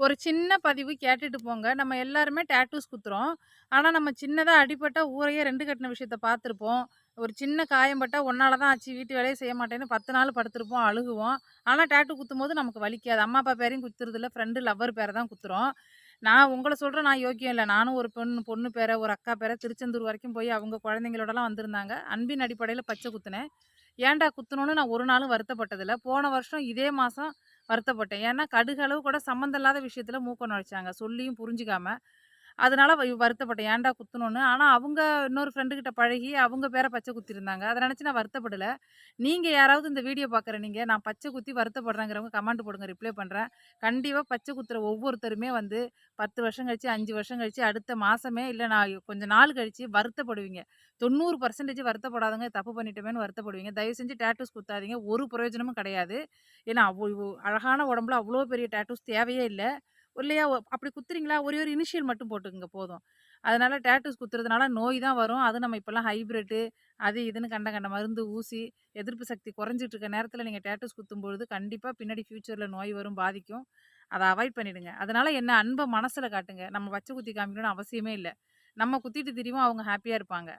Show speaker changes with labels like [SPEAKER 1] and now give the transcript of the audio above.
[SPEAKER 1] ஒரு சின்ன பதிவு கேட்டுட்டு போங்க. நம்ம எல்லாருமே டேட்டூஸ் குத்துறோம். ஆனால் நம்ம சின்னதாக அடிபட்டா ஊரையே ரெண்டு கட்டின விஷயத்த பார்த்துருப்போம். ஒரு சின்ன காயம் பட்டா உன்னால தான் ஆச்சு, வீட்டு வேலையை செய்ய மாட்டேன்னு 10 நாள் படுத்துருப்போம் அழுகுவோம். ஆனால் டேட்டு குத்தும் குத்தும்போது நமக்கு வலிக்காது. அம்மா, அப்பா பேரையும் குத்துறதில்ல, ஃப்ரெண்டு, லவ்வர் பேரை தான் குத்துறோம். நான் உங்களை சொல்கிறேன் நான் யோக்கியம் இல்லை நானும் ஒரு பொண்ணு பொண்ணு பேர, ஒரு அக்கா பேர திருச்செந்தூர் வரைக்கும் போய் அவங்க குழந்தைங்களோடலாம் வந்திருந்தாங்க. அன்பின் அடிப்படையில் பச்சை குத்துனேன். ஏன்டா குத்துனோன்னு நான் ஒரு நாளும் வருத்தப்பட்டதில்லை போன வருஷம் இதே மாதம் வருத்தப்பட்டேன். ஏன்னா, கடுகளவு கூட சம்மந்தம் இல்லாத விஷயத்துல மூக்க நுழைச்சாங்க. சொல்லியும் புரிஞ்சுக்காம. அதனால வருத்தப்பட்டேன். ஏன்டா குத்தணும்னு ஆனால் அவங்க இன்னொரு ஃப்ரெண்டு கிட்ட பழகி, அவங்க பேர பச்சை குத்திருந்தாங்க. அதை நினச்சி நான் வருத்தப்படலை நீங்கள் யாராவது இந்த வீடியோ பார்க்குற நீங்க, நான் பச்சை குத்தி வருத்தப்படுறேங்கிறவங்க கமெண்ட் போடுங்க. ரிப்ளை பண்ணுறேன் கண்டிப்பாக பச்சை குத்துற ஒவ்வொருத்தருமே வந்து 10 வருஷம் கழித்து அஞ்சு வருஷம் கழித்து அடுத்த மாதமே இல்லை நான் கொஞ்சம் நாள் கழித்து வருத்தப்படுவீங்க. 90% வருத்தப்படாதவங்க தப்பு பண்ணிட்டோமேனு வருத்தப்படுவீங்க. தயவு செஞ்சு டேட்டூஸ் குத்தாதீங்க. ஒரு பிரயோஜனமும் கிடையாது. ஏன்னா, அவ்வளோ அழகான உடம்புல அவ்வளோ பெரிய டேட்டூஸ் தேவையே இல்லை இல்லையா அப்படி குத்துறீங்களா? ஒரே ஒரு இனிஷியல் மட்டும் போட்டுக்கங்க போதும். அதனால டேட்டூஸ் குத்துறதுனால நோய் தான் வரும். அதுவும் நம்ம இப்போல்லாம் ஹைபிரிட்டு அது இதுன்னு கண்ட கண்ட மருந்து, ஊசி, எதிர்ப்பு சக்தி குறைஞ்சிட்டு இருக்க நேரத்தில் நீங்கள் டேட்டூஸ் குத்தும்பொழுது கண்டிப்பாக பின்னாடி ஃப்யூச்சரில் நோய் வரும், பாதிக்கும். அதை அவாய்ட் பண்ணிடுங்க. அதனால என்ன அன்பை மனசில் காட்டுங்க. நம்ம வச்ச குத்தி காமிக்கணும்னு அவசியமே இல்லை நம்ம குத்திட்டு திரிவோம், அவங்க ஹாப்பியாக இருப்பாங்க.